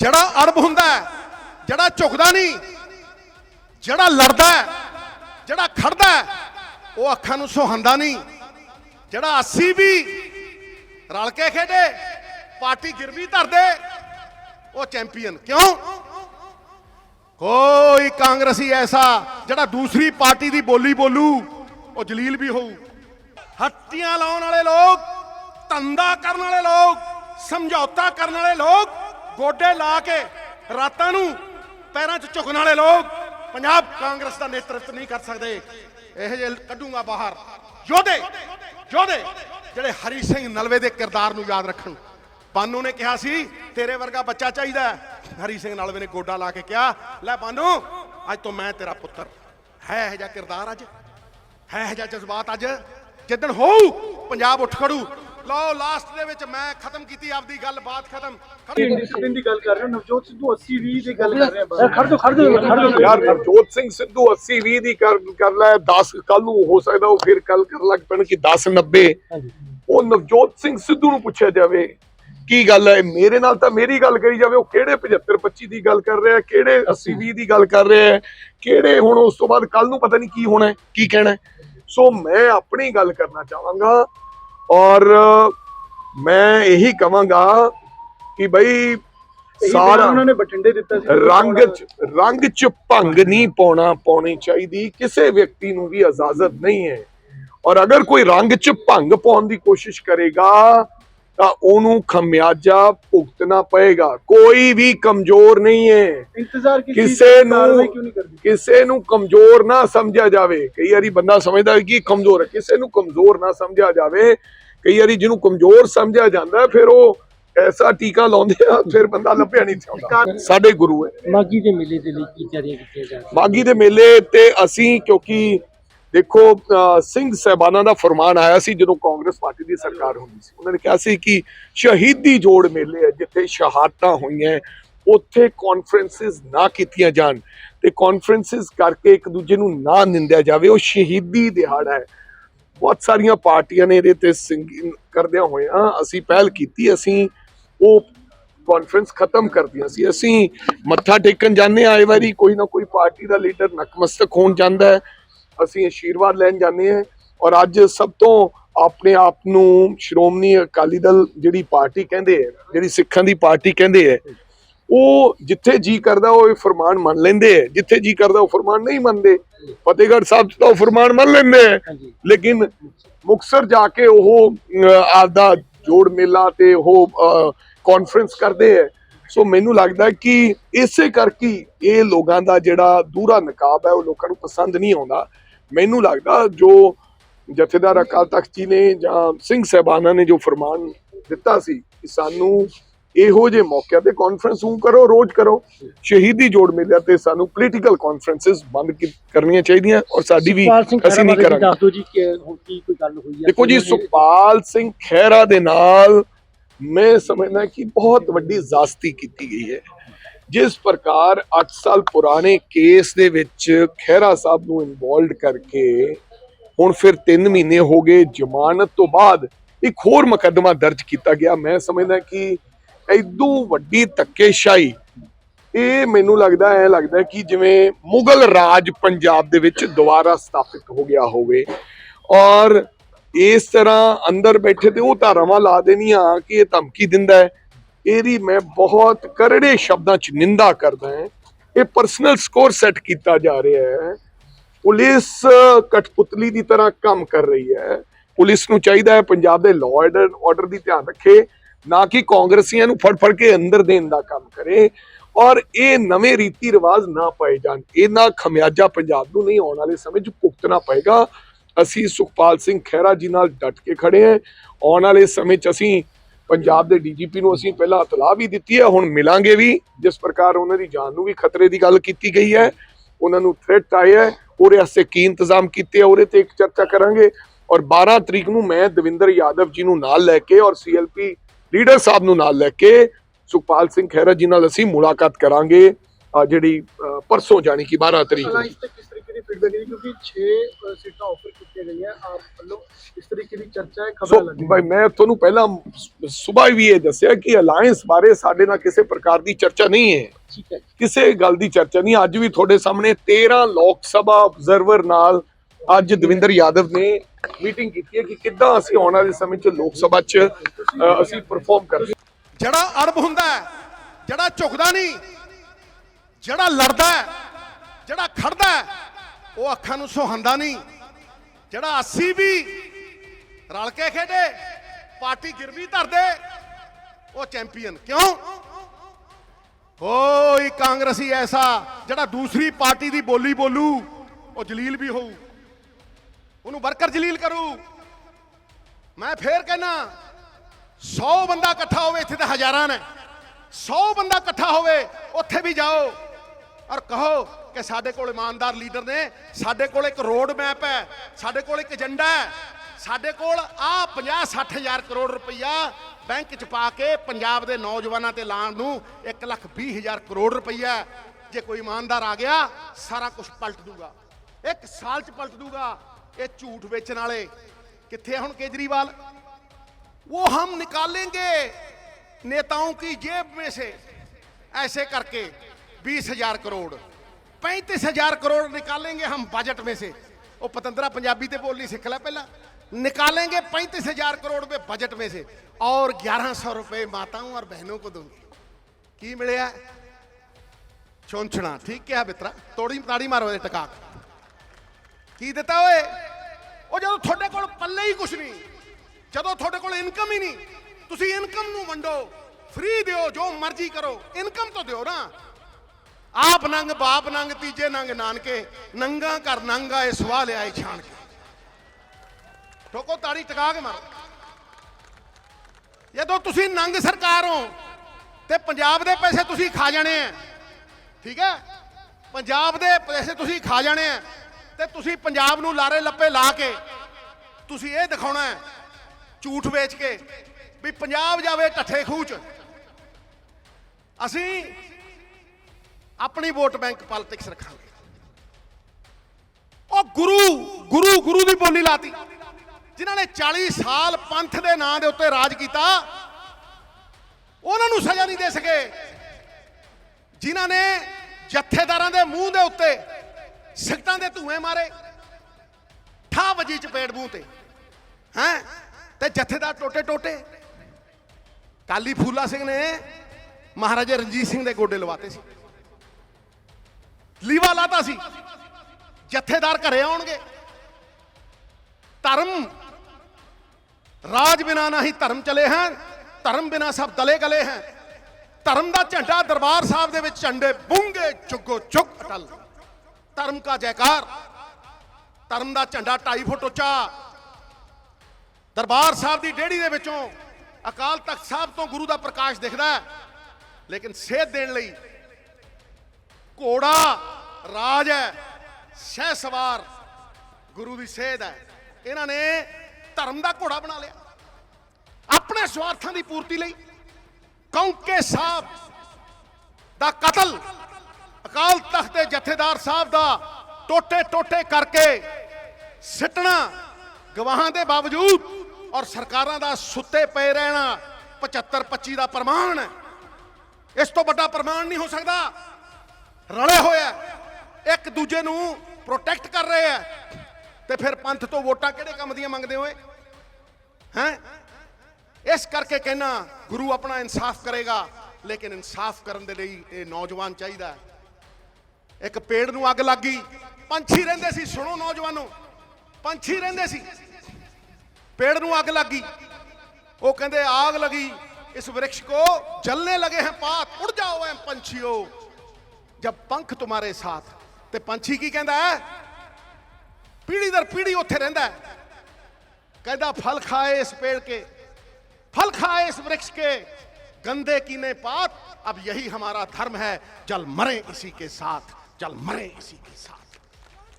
ਜਿਹੜਾ ਅੜਬ ਹੁੰਦਾ ਜਿਹੜਾ ਝੁਕਦਾ ਨਹੀਂ, ਜਿਹੜਾ ਲੜਦਾ ਜਿਹੜਾ ਖੜਦਾ ਉਹ ਅੱਖਾਂ ਨੂੰ ਸੁਹਾਂਦਾ ਨਹੀਂ। ਜਿਹੜਾ 80 ਵੀ ਰਲ ਕੇ ਖੇਡੇ, ਪਾਰਟੀ ਗਿਰਵੀ ਧਰਦੇ, ਉਹ ਚੈਂਪੀਅਨ। ਕਿਉਂ? ਕੋਈ ਕਾਂਗਰਸੀ ਐਸਾ ਜਿਹੜਾ ਦੂਸਰੀ ਪਾਰਟੀ ਦੀ ਬੋਲੀ ਬੋਲੂ, ਉਹ ਜਲੀਲ ਵੀ ਹੋਊ। ਹੱਟੀਆਂ ਲਾਉਣ ਵਾਲੇ ਲੋਕ, ਧੰਦਾ ਕਰਨ ਵਾਲੇ ਲੋਕ, ਸਮਝੌਤਾ ਕਰਨ ਵਾਲੇ ਲੋਕ ਗੋਡੇ ਲਾ ਕੇ ਰਾਤਾਂ ਨੂੰ ਪੈਰਾਂ 'ਚ ਝੁਕਣ ਵਾਲੇ ਲੋਕ ਪੰਜਾਬ ਕਾਂਗਰਸ ਦਾ ਨੇਤਰਤਵ ਨਹੀਂ ਕਰ ਸਕਦੇ। ਇਹ ਜੇ ਕੱਢੂਗਾ ਬਾਹਰ। ਯੋਧੇ ਯੋਧੇ, ਜਿਹੜੇ ਹਰੀ ਸਿੰਘ ਨਲਵੇ ਦੇ ਕਿਰਦਾਰ ਨੂੰ ਯਾਦ ਰੱਖਣ। ਬਾਨੂ ਨੇ ਕਿਹਾ ਸੀ, ਤੇਰੇ ਵਰਗਾ ਬੱਚਾ ਚਾਹੀਦਾ ਹਰੀ ਸਿੰਘ ਨਲਵੇ ਨੇ ਗੋਡਾ ਲਾ ਕੇ ਕਿਹਾ, ਲੈ ਬਾਨੂ, ਅੱਜ ਤੋਂ ਮੈਂ ਤੇਰਾ ਪੁੱਤਰ। ਹੈ ਇਹ ਜਿਹਾ ਕਿਰਦਾਰ ਅੱਜ? ਹੈ ਇਹ ਜਿਹਾ ਜਜ਼ਬਾਤ ਅੱਜ? ਜਿੱਦਣ ਹੋਊ, ਪੰਜਾਬ ਉੱਠ ਖੜੂ। ਲਓ ਲਾਸਟ ਦੇ ਵਿੱਚ ਮੈਂ ਖਤਮ ਕੀਤੀ ਆਪਦੀ ਗੱਲ ਬਾਤ ਖਤਮ। ਡਿਸਪਲਿਨ ਦੀ ਗੱਲ ਕਰ ਰਹੇ ਹੋ ਨਵਜੋਤ ਸਿੱਧੂ 80 20 ਦੀ ਗੱਲ ਕਰ ਰਹੇ ਆ ਖੜ ਜਾ ਖੜ ਜਾ ਖੜ ਜਾ ਯਾਰ ਨਵਜੋਤ ਸਿੰਘ ਸਿੱਧੂ 80 20 ਦੀ ਕਰ ਕਰ ਲੈ 10 ਕੱਲ ਨੂੰ ਹੋ ਸਕਦਾ ਉਹ ਫਿਰ ਕੱਲ ਕਰ ਲੱਗ ਪੈਣ ਕਿ 10 90 ਉਹ ਨਵਜੋਤ ਸਿੰਘ ਸਿੱਧੂ ਨੂੰ ਪੁੱਛਿਆ ਜਾਵੇ ਕੀ ਗੱਲ ਹੈ? ਮੇਰੇ ਨਾਲ ਤਾਂ ਮੇਰੀ ਗੱਲ ਕਰੀ ਜਾਵੇ ਉਹ ਕਿਹੜੇ 75 25 ਦੀ ਗੱਲ ਕਰ ਰਿਹਾ ਕਿਹੜੇ 80 20 ਦੀ ਗੱਲ ਕਰ ਰਿਹਾ ਕਿਹੜੇ ਹੁਣ ਉਸ ਤੋਂ ਬਾਅਦ ਕੱਲ ਨੂੰ ਪਤਾ ਨਹੀਂ ਕੀ ਹੋਣਾ ਹੈ, ਕੀ ਕਹਿਣਾ ਹੈ। ਸੋ ਮੈਂ ਆਪਣੀ ਗੱਲ ਕਰਨਾ ਚਾਹਾਂਗਾ ਔਰ ਮੈਂ ਇਹੀ ਕਵਾਂਗਾ ਕਿ ਬਈ ਸਾਰਾ ਉਹਨਾਂ ਨੇ ਬਠਿੰਡੇ ਦਿੱਤਾ ਸੀ ਰੰਗ ਚ ਰੰਗ ਚ ਭੰਗ ਨਹੀਂ ਪਾਉਣਾ ਪਾਉਣੀ ਚਾਹੀਦੀ। ਕਿਸੇ ਵਿਅਕਤੀ ਨੂੰ ਵੀ ਇਜਾਜ਼ਤ ਨਹੀਂ ਹੈ। ਔਰ ਅਗਰ ਕੋਈ ਰੰਗ ਚ ਭੰਗ ਪਾਉਣ ਦੀ ਕੋਸ਼ਿਸ਼ ਕਰੇਗਾ ਤਾਂ ਉਹਨੂੰ ਖਮਿਆਜਾ ਭੁਗਤਣਾ ਪਏਗਾ। ਕੋਈ ਵੀ ਕਮਜ਼ੋਰ ਨਹੀਂ ਹੈ। ਇੰਤਜ਼ਾਰ ਕਿਸੇ ਨੂੰ ਕਿਸੇ ਨੂੰ ਕਮਜ਼ੋਰ ਨਾ ਸਮਝਿਆ ਜਾਵੇ। ਕਈ ਵਾਰੀ ਬੰਦਾ ਸਮਝਦਾ ਹੈ ਕਿ ਕਮਜ਼ੋਰ ਹੈ। ਕਿਸੇ ਨੂੰ ਕਮਜ਼ੋਰ ਨਾ ਸਮਝਿਆ ਜਾਵੇ। ਕਈ ਵਾਰੀ ਜਿਹਨੂੰ ਕਮਜ਼ੋਰ ਸਮਝਿਆ ਜਾਂਦਾ ਹੈ, ਫਿਰ ਉਹ ਐਸਾ ਟੀਕਾ ਲਾਉਂਦੇ ਆ ਫਿਰ ਬੰਦਾ ਲੱਭਿਆ ਨਹੀਂ ਚਾਹੁੰਦਾ ਸਾਡੇ ਗੁਰੂ ਹੈ। ਮਾਗੀ ਦੇ ਮੇਲੇ ਦੇ ਲਈ ਕੀ ਤਿਆਰੀਆਂ ਕੀਤੀਆਂ ਜਾ ਮਾਗੀ ਦੇ ਮੇਲੇ ਤੇ ਅਸੀਂ ਕਿਉਂਕਿ ਦੇਖੋ ਸਿੰਘ ਸਹਿਬਾਨਾਂ ਦਾ ਫਰਮਾਨ ਆਇਆ ਸੀ ਜਦੋਂ ਕਾਂਗਰਸ ਪਾਰਟੀ ਦੀ ਸਰਕਾਰ ਹੁੰਦੀ ਸੀ। ਉਹਨਾਂ ਨੇ ਕਿਹਾ ਸੀ ਕਿ ਸ਼ਹੀਦੀ ਜੋੜ ਮੇਲੇ ਹੈ ਜਿੱਥੇ ਸ਼ਹਾਦਤਾਂ ਹੋਈਆਂ, ਉੱਥੇ ਕਾਨਫਰੰਸਸ ਨਾ ਕੀਤੀਆਂ ਜਾਣ ਤੇ ਕਾਨਫਰੰਸਸ ਕਰਕੇ ਇੱਕ ਦੂਜੇ ਨੂੰ ਨਾ ਨਿੰਦਿਆ ਜਾਵੇ। ਉਹ ਸ਼ਹੀਦੀ ਦਿਹਾੜਾ ਹੈ। ਬਹੁਤ ਸਾਰੀਆਂ ਪਾਰਟੀਆਂ ਨੇ ਇਹਦੇ ਤੇ ਸਿੰਗਿੰਗ ਕਰਦਿਆਂ ਹੋਇਆਂ ਅਸੀਂ ਪਹਿਲ ਕੀਤੀ। ਅਸੀਂ ਉਹ ਕਾਨਫਰੰਸ ਖਤਮ ਕਰਦੀਆਂ ਸੀ। ਅਸੀਂ ਮੱਥਾ ਟੇਕਣ ਜਾਂਦੇ ਹਾਂ। ਆਏ ਵਾਰੀ ਕੋਈ ਨਾ ਕੋਈ ਪਾਰਟੀ ਦਾ ਲੀਡਰ ਨਕਮਸਤਕ ਹੋਣ ਜਾਂਦਾ ਹੈ। ਅਸੀਂ ਆਸ਼ੀਰਵਾਦ ਲੈਣ ਜਾਂਦੇ ਹਾਂ ਔਰ ਅੱਜ ਸਭ ਤੋਂ ਆਪਣੇ ਆਪ ਨੂੰ ਸ਼੍ਰੋਮਣੀ ਅਕਾਲੀ ਦਲ ਜਿਹੜੀ ਪਾਰਟੀ ਕਹਿੰਦੇ ਹੈ ਜਿਹੜੀ ਸਿੱਖਾਂ ਦੀ ਪਾਰਟੀ ਕਹਿੰਦੇ ਹੈ ਉਹ ਜਿੱਥੇ ਜੀ ਕਰਦਾ ਉਹ ਇਹ ਫਰਮਾਨ ਮੰਨ ਲੈਂਦੇ ਹੈ ਜਿੱਥੇ ਜੀ ਕਰਦਾ ਉਹ ਫਰਮਾਨ ਨਹੀਂ ਮੰਨਦੇ। ਫਤਿਹਗੜ੍ਹ ਸਾਹਿਬ ਤਾਂ ਫਰਮਾਨ ਮੰਨ ਲੈਂਦੇ ਹੈ। ਲੇਕਿਨ ਮੁਕਸਰ ਜਾ ਕੇ ਉਹ ਆਪਦਾ ਜੋੜ ਮੇਲਾ ਤੇ ਉਹ ਕਾਨਫਰੰਸ ਕਰਦੇ ਹੈ। ਸੋ ਮੈਨੂੰ ਲੱਗਦਾ ਕਿ ਇਸੇ ਕਰਕੇ ਇਹ ਲੋਕਾਂ ਦਾ ਜਿਹੜਾ ਦੂਰਾ ਨਕਾਬ ਹੈ ਉਹ ਲੋਕਾਂ ਨੂੰ ਪਸੰਦ ਨਹੀਂ ਆਉਂਦਾ। ਮੈਨੂੰ ਲੱਗਦਾ ਜੋ ਜਥੇਦਾਰ ਅਕਾਲ ਤਖਤ ਜੀ ਨੇ ਜਾਂ ਸਿੰਘ ਸਹਿਬਾਨਾਂ ਨੇ ਜੋ ਫਰਮਾਨ ਦਿੱਤਾ ਸੀ ਕਿ ਸਾਨੂੰ ਇਹੋ ਜਿਹੇ ਮੌਕਿਆਂ ਤੇ ਕਾਨਫਰੰਸ ਨੂੰ ਕਰੋ ਰੋਜ਼ ਕਰੋ ਸ਼ਹੀਦੀ ਜੋੜ ਮੇਲਿਆਂ ਤੇ ਸਾਨੂੰ ਪੋਲੀਟੀਕਲ ਕਾਨਫਰੰਸਸ ਬੰਦ ਕਰਨੀਆਂ ਚਾਹੀਦੀਆਂ ਔਰ ਸਾਡੀ ਵੀ ਅਸੀਂ ਨਹੀਂ ਕਰਾਂਗੇ। ਦੱਸ ਦਿਓ ਜੀ ਕਿ ਹੁਣ ਕੀ ਕੋਈ ਗੱਲ ਹੋਈ ਹੈ ਦੇਖੋ ਜੀ ਸੁਖਪਾਲ ਸਿੰਘ ਖਹਿਰਾ ਦੇ ਨਾਲ ਮੈਂ ਸਮਝਦਾ ਕਿ ਬਹੁਤ ਵੱਡੀ ਜ਼ਾਸਤੀ ਕੀਤੀ ਗਈ ਹੈ। ਜਿਸ ਪ੍ਰਕਾਰ 8 ਸਾਲ ਪੁਰਾਣੇ ਕੇਸ ਦੇ ਵਿੱਚ ਖਹਿਰਾ ਸਾਹਿਬ ਨੂੰ ਇਨਵੋਲਡ ਕਰਕੇ ਹੁਣ ਫਿਰ 3 ਮਹੀਨੇ ਹੋ ਗਏ ਜ਼ਮਾਨਤ ਤੋਂ ਬਾਅਦ ਇੱਕ ਹੋਰ ਮੁਕੱਦਮਾ ਦਰਜ ਕੀਤਾ ਗਿਆ। ਮੈਂ ਸਮਝਦਾ ਕਿ ਐਦੋਂ ਵੱਡੀ ਧੱਕੇਸ਼ਾਹੀ, ਇਹ ਮੈਨੂੰ ਲੱਗਦਾ ਹੈ ਲੱਗਦਾ ਕਿ ਜਿਵੇਂ ਮੁਗਲ ਰਾਜ ਪੰਜਾਬ ਦੇ ਵਿੱਚ ਦੁਬਾਰਾ ਸਥਾਪਿਤ ਹੋ ਗਿਆ ਹੋਵੇ ਔਰ ਇਸ ਤਰ੍ਹਾਂ ਅੰਦਰ ਬੈਠੇ ਤੇ ਉਹ ਧਾਰਾਵਾਂ ਲਾ ਦੇਣੀਆਂ ਕਿ ਇਹ ਧਮਕੀ ਦਿੰਦਾ ਹੈ। ਇਹਦੀ ਮੈਂ ਬਹੁਤ ਕਰੜੇ ਸ਼ਬਦਾਂ 'ਚ ਨਿੰਦਾ ਕਰਦਾ ਹਾਂ। ਇਹ ਪਰਸਨਲ ਸਕੋਰ ਸੈੱਟ ਕੀਤਾ ਜਾ ਰਿਹਾ ਹੈ। ਪੁਲਿਸ ਕਠਪੁਤਲੀ ਦੀ ਤਰ੍ਹਾਂ ਕੰਮ ਕਰ ਰਹੀ ਹੈ। ਪੁਲਿਸ ਨੂੰ ਚਾਹੀਦਾ ਹੈ ਪੰਜਾਬ ਦੇ ਲਾਅ ਆਰਡਰ ਆਰਡਰ ਦੀ ਧਿਆਨ ਰੱਖੇ। ਨਾ ਕਿ ਕਾਂਗਰਸੀਆਂ ਨੂੰ ਫੜ ਫੜ ਕੇ ਅੰਦਰ ਦੇਣ ਦਾ ਕੰਮ ਕਰੇ ਔਰ ਇਹ ਨਵੇਂ ਰੀਤੀ ਰਿਵਾਜ ਨਾ ਪਾਏ ਜਾਣ। ਇਹਨਾਂ ਖਮਿਆਜਾ ਪੰਜਾਬ ਨੂੰ ਨਹੀਂ ਆਉਣ ਵਾਲੇ ਸਮੇਂ 'ਚ ਭੁਗਤਣਾ ਪਏਗਾ। ਅਸੀਂ ਸੁਖਪਾਲ ਸਿੰਘ ਖਹਿਰਾ ਜੀ ਨਾਲ ਡਟ ਕੇ ਖੜੇ ਹਾਂ। ਆਉਣ ਵਾਲੇ ਸਮੇਂ 'ਚ ਅਸੀਂ ਪੰਜਾਬ ਦੇ ਡੀਜੀਪੀ ਨੂੰ ਅਸੀਂ ਪਹਿਲਾਂ ਇਤਲਾਹ ਵੀ ਦਿੱਤੀ ਹੈ, ਹੁਣ ਮਿਲਾਂਗੇ ਵੀ। ਜਿਸ ਪ੍ਰਕਾਰ ਉਹਨਾਂ ਦੀ ਜਾਨ ਨੂੰ ਵੀ ਖਤਰੇ ਦੀ ਗੱਲ ਕੀਤੀ ਗਈ ਹੈ, ਉਹਨਾਂ ਨੂੰ ਥ੍ਰੈਟ ਆਇਆ ਹੈ, ਉਹਦੇ ਵਾਸਤੇ ਕੀ ਇੰਤਜ਼ਾਮ ਕੀਤੇ ਆ, ਉਹਦੇ ਤੇ ਇੱਕ ਚਰਚਾ ਕਰਾਂਗੇ। ਔਰ 12 ਤਰੀਕ ਨੂੰ ਮੈਂ ਦਵਿੰਦਰ ਯਾਦਵ ਜੀ ਨੂੰ ਨਾਲ ਲੈ ਕੇ ਔਰ ਸੀਐਲਪੀ ਲੀਡਰ ਸਾਹਿਬ ਨੂੰ ਨਾਲ ਲੈ ਕੇ ਸੁਖਪਾਲ ਸਿੰਘ ਖਹਿਰਾ ਜੀ ਨਾਲ ਅਸੀਂ ਮੁਲਾਕਾਤ ਕਰਾਂਗੇ ਜਿਹੜੀ ਪਰਸੋਂ ਜਾਣੀ ਕਿ 12 ਤਰੀਕ ਨੂੰ। ਕਿਉਂਕਿ 6 ਸੀਟਾਂ ਆਫਰ ਕੀਤੀਆਂ ਗਈਆਂ। ਆਪ ਵੱਲੋਂ ਇਸ ਤਰੀਕੇ ਦੀ ਚਰਚਾ ਹੈ ਖਬਰ ਲੱਗੀ ਭਾਈ ਮੈਂ ਤੁਹਾਨੂੰ ਪਹਿਲਾਂ ਸਵੇਰ ਵੀ ਇਹ ਦੱਸਿਆ ਕਿ ਅਲਾਈਅੰਸ ਬਾਰੇ ਸਾਡੇ ਨਾਲ ਕਿਸੇ ਪ੍ਰਕਾਰ ਦੀ ਚਰਚਾ ਨਹੀਂ ਹੈ। ਠੀਕ ਹੈ। ਕਿਸੇ ਗੱਲ ਦੀ ਚਰਚਾ ਨਹੀਂ। ਅੱਜ ਵੀ ਤੁਹਾਡੇ ਸਾਹਮਣੇ 13 ਲੋਕ ਸਭਾ ਆਬਜ਼ਰਵਰ ਨਾਲ ਅੱਜ ਦਵਿੰਦਰ ਯਾਦਵ ਨੇ ਮੀਟਿੰਗ ਕੀਤੀ ਹੈ ਕਿ ਕਿੱਦਾਂ ਅਸੀਂ ਆਉਣ ਵਾਲੇ ਸਮੇਂ 'ਚ ਲੋਕ ਸਭਾ 'ਚ ਅਸੀਂ ਪਰਫਾਰਮ ਕਰਾਂਗੇ ਜਿਹੜਾ ਅੜਬ ਹੁੰਦਾ ਹੈ ਜਿਹੜਾ ਝੁਕਦਾ ਨਹੀਂ ਜਿਹੜਾ ਲੜਦਾ ਹੈ ਜਿਹੜਾ ਖੜਦਾ ਹੈ ਉਹ ਅੱਖਾਂ ਨੂੰ ਸੁਹਾਂਦਾ ਨਹੀਂ। ਜਿਹੜਾ 80 ਵੀ ਰਲ ਕੇ ਖੇਡੇ, ਪਾਰਟੀ ਗਿਰਵੀ ਧਰਦੇ ਉਹ ਚੈਂਪੀਅਨ ਕਿਉਂ? ਕੋਈ ਕਾਂਗਰਸੀ ਐਸਾ, ਜਿਹੜਾ ਦੂਸਰੀ ਪਾਰਟੀ ਦੀ ਬੋਲੀ ਬੋਲੂ, ਉਹ ਜਲੀਲ ਵੀ ਹੋਊ। ਉਹਨੂੰ ਵਰਕਰ ਜਲੀਲ ਕਰੂ। ਮੈਂ ਫੇਰ ਕਹਿਣਾ 100 ਬੰਦਾ ਇਕੱਠਾ ਹੋਵੇ, ਇੱਥੇ ਤਾਂ ਹਜ਼ਾਰਾਂ ਨੇ। 100 ਬੰਦਾ ਇਕੱਠਾ ਹੋਵੇ, ਉੱਥੇ ਵੀ ਜਾਓ। ਔਰ ਕਹੋ ਕਿ ਸਾਡੇ ਕੋਲ ਇਮਾਨਦਾਰ ਲੀਡਰ ਨੇ ਸਾਡੇ ਕੋਲ ਇੱਕ ਰੋਡ ਮੈਪ ਹੈ ਸਾਡੇ ਕੋਲ ਇੱਕ ਏਜੰਡਾ ਹੈ ਸਾਡੇ ਕੋਲ ਆ 50 60 ਹਜ਼ਾਰ ਕਰੋੜ ਰੁਪਈਆ ਬੈਂਕ 'ਚ ਪਾ ਕੇ ਪੰਜਾਬ ਦੇ ਨੌਜਵਾਨਾਂ ਤੇ ਲਾਉਣ ਨੂੰ 1 ਲੱਖ 20 ਹਜ਼ਾਰ ਕਰੋੜ ਰੁਪਈਆ ਹੈ। ਜੇ ਕੋਈ ਇਮਾਨਦਾਰ ਆ ਗਿਆ ਸਾਰਾ ਕੁਝ ਪਲਟ ਦੂਗਾ ਇੱਕ ਸਾਲ 'ਚ ਪਲਟ ਦੂਗਾ ਇਹ ਝੂਠ ਵੇਚਣ ਵਾਲੇ ਕਿੱਥੇ ਆ ਹੁਣ ਕੇਜਰੀਵਾਲ वो हम निकालेंगे नेताओं की जेब में से ऐसे करके बीस हजार करोड़ पैंतीस हजार करोड़ निकालेंगे हम बजट में से वो पतंदरा पंजाबी ते बोलनी सीख ला पहला निकालेंगे पैंतीस हजार करोड़ रुपए बजट में से और ग्यारह सौ रुपए माताओं और बहनों को दूंगी की मिले ਚੌਂਚਣਾ ਠੀਕ ਕਿਹਾ ਬਿਤਰਾ ਤੋੜੀ ਤਾੜੀ ਮਾਰੋ ਇਹ ਟਕਾ ਕੀ ਦਿੱਤਾ ਓਏ ਉਹ ਜਦੋਂ ਤੁਹਾਡੇ ਕੋਲ ਪੱਲੇ ਹੀ ਕੁਛ ਨਹੀਂ ਜਦੋਂ ਤੁਹਾਡੇ ਕੋਲ ਇਨਕਮ ਹੀ ਨਹੀਂ ਤੁਸੀਂ ਇਨਕਮ ਨੂੰ ਵੰਡੋ ਫ੍ਰੀ ਦਿਓ ਜੋ ਮਰਜ਼ੀ ਕਰੋ ਇਨਕਮ ਤਾਂ ਦਿਓ ਨਾ ਆਪ ਨੰਗ, ਬਾਪ ਨੰਗ, ਤੀਜੇ ਨੰਗ ਨਾਨਕੇ, ਨੰਗਾ ਘਰ ਨੰਗਾ ਇਹ ਸਵਾਹ ਲਿਆਏ ਛਾਣ ਕੇ। ਠੋਕੋ ਤਾੜੀ ਟਕਾ ਕੇ ਮਾਰੋ। ਜਦੋਂ ਤੁਸੀਂ ਨੰਗ ਸਰਕਾਰ ਹੋ, ਤੇ ਪੰਜਾਬ ਦੇ ਪੈਸੇ ਤੁਸੀਂ ਖਾ ਜਾਣੇ ਆ ਠੀਕ ਹੈ ਪੰਜਾਬ ਦੇ ਪੈਸੇ ਤੁਸੀਂ ਖਾ ਜਾਣੇ ਆ ਤੇ ਤੁਸੀਂ ਪੰਜਾਬ ਨੂੰ ਲਾਰੇ ਲੱਪੇ ਲਾ ਕੇ ਤੁਸੀਂ ਇਹ ਦਿਖਾਉਣਾ ਹੈ ਝੂਠ ਵੇਚ ਕੇ, ਵੀ ਪੰਜਾਬ ਜਾਵੇ ਠੱਠੇ ਖੂਹ ਚ। ਅਸੀਂ ਆਪਣੀ ਵੋਟ ਬੈਂਕ ਪੋਲਿਟਿਕਸ ਰੱਖਾਂਗੇ। ਉਹ ਗੁਰੂ ਗੁਰੂ ਗੁਰੂ ਦੀ ਬੋਲੀ ਲਾਤੀ। ਜਿਨ੍ਹਾਂ ਨੇ 40 ਸਾਲ ਪੰਥ ਦੇ ਨਾਂ ਦੇ ਉੱਤੇ ਰਾਜ ਕੀਤਾ, ਉਹਨਾਂ ਨੂੰ ਸਜ਼ਾ ਨਹੀਂ ਦੇ ਸਕੇ। ਜਿਨ੍ਹਾਂ ਨੇ ਜਥੇਦਾਰਾਂ ਦੇ ਮੂੰਹ ਦੇ ਉੱਤੇ ਸਿਗਟਾਂ ਦੇ ਧੂਏ ਮਾਰੇ ਠਾ ਵਜੀ ਚਪੇੜ ਮੂੰਹ ਤੇ, ਹੈ? ਤੇ ਜਥੇਦਾਰ ਟੋਟੇ ਟੋਟੇ। ਕਾਲੀ ਫੂਲਾ ਸਿੰਘ ਨੇ ਮਹਾਰਾਜਾ ਰਣਜੀਤ ਸਿੰਘ ਦੇ ਗੋਡੇ ਲਵਾਤੇ ਸੀ। ਲੀਵਾ ਲਾਤਾ ਸੀ। ਜਥੇਦਾਰ ਘਰੇ ਆਉਣਗੇ। ਧਰਮ, ਰਾਜ ਬਿਨਾ ਨਹੀਂ ਧਰਮ ਚਲੇ ਹਨ ਧਰਮ ਬਿਨਾ ਸਭ ਦਲੇ ਗਲੇ ਹਨ ਧਰਮ ਦਾ ਝੰਡਾ ਦਰਬਾਰ ਸਾਹਿਬ ਦੇ ਵਿੱਚ ਝੰਡੇ ਬੁੰਗੇ ਚੁੱਗੋ ਚੁੱਕ ਅਟਲ। ਧਰਮ ਕਾ ਜੈਕਾਰ, ਧਰਮ ਦਾ ਝੰਡਾ 2.5 ਫੁੱਟ ਉੱਚਾ। ਦਰਬਾਰ ਸਾਹਿਬ ਦੀ ਡੇੜੀ ਦੇ ਵਿੱਚੋਂ ਅਕਾਲ ਤਖਤ ਸਾਹਿਬ ਤੋਂ ਗੁਰੂ ਦਾ ਪ੍ਰਕਾਸ਼ ਦਿਖਦਾ ਹੈ। ਲੇਕਿਨ ਸੇਧ ਦੇਣ ਲਈ ਘੋੜਾ ਰਾਜ ਹੈ, ਸ਼ਹਿ ਸਵਾਰ, ਗੁਰੂ ਦੀ ਸੇਧ ਹੈ। ਇਹਨਾਂ ਨੇ ਧਰਮ ਦਾ ਘੋੜਾ ਬਣਾ ਲਿਆ। ਆਪਣੇ ਸਵਾਰਥਾਂ ਦੀ ਪੂਰਤੀ ਲਈ ਕੌਂਕੇ ਸਾਹਿਬ ਦਾ ਕਤਲ, ਅਕਾਲ ਤਖਤ ਦੇ ਜਥੇਦਾਰ ਸਾਹਿਬ ਦਾ ਟੋਟੇ ਟੋਟੇ ਕਰਕੇ ਸਿੱਟਣਾ ਗਵਾਹਾਂ ਦੇ ਬਾਵਜੂਦ ਔਰ ਸਰਕਾਰਾਂ ਦਾ ਸੁੱਤੇ ਪਏ ਰਹਿਣਾ 75 25 ਦਾ ਪ੍ਰਮਾਣ ਹੈ। ਇਸ ਤੋਂ ਵੱਡਾ ਪ੍ਰਮਾਣ ਨਹੀਂ ਹੋ ਸਕਦਾ। ਰਲੇ ਹੋਇਆ ਇੱਕ ਦੂਜੇ ਨੂੰ ਪ੍ਰੋਟੈਕਟ ਕਰ ਰਹੇ ਆ ਤੇ ਫਿਰ ਪੰਥ ਤੋਂ ਵੋਟਾਂ ਕਿਹੜੇ ਕੰਮ ਦੀਆਂ ਮੰਗਦੇ ਹੋਏ ਹੈ ਇਸ ਕਰਕੇ ਕਹਿਣਾ ਗੁਰੂ ਆਪਣਾ ਇਨਸਾਫ ਕਰੇਗਾ ਲੇਕਿਨ ਇਨਸਾਫ ਕਰਨ ਦੇ ਲਈ ਇਹ ਨੌਜਵਾਨ ਚਾਹੀਦਾ ਹੈ। ਇੱਕ ਪੇੜ ਨੂੰ ਅੱਗ ਲੱਗ ਗਈ ਪੰਛੀ ਰਹਿੰਦੇ ਸੀ ਸੁਣੋ ਨੌਜਵਾਨੋ ਪੰਛੀ ਰਹਿੰਦੇ ਸੀ पेड़ ਨੂੰ ਅੱਗ ਲੱਗੀ ਉਹ ਕਹਿੰਦੇ ਆਗ ਲਗੀ इस वृक्ष को जलने लगे हैं पात उड़ जाओ ਐ ਪੰਛੀਓ जब पंख तुम्हारे साथ ਤੇ ਪੰਛੀ ਕੀ ਕਹਿੰਦਾ ਹੈ ਪੀੜੀ ਦਰ ਪੀੜੀ ਉੱਥੇ ਰਹਿੰਦਾ ਹੈ ਕਹਿੰਦਾ फल खाए इस पेड़ के फल खाए इस वृक्ष के गंदे कीने पात अब यही हमारा धर्म है जल मरे इसी के साथ जल मरे इसी के साथ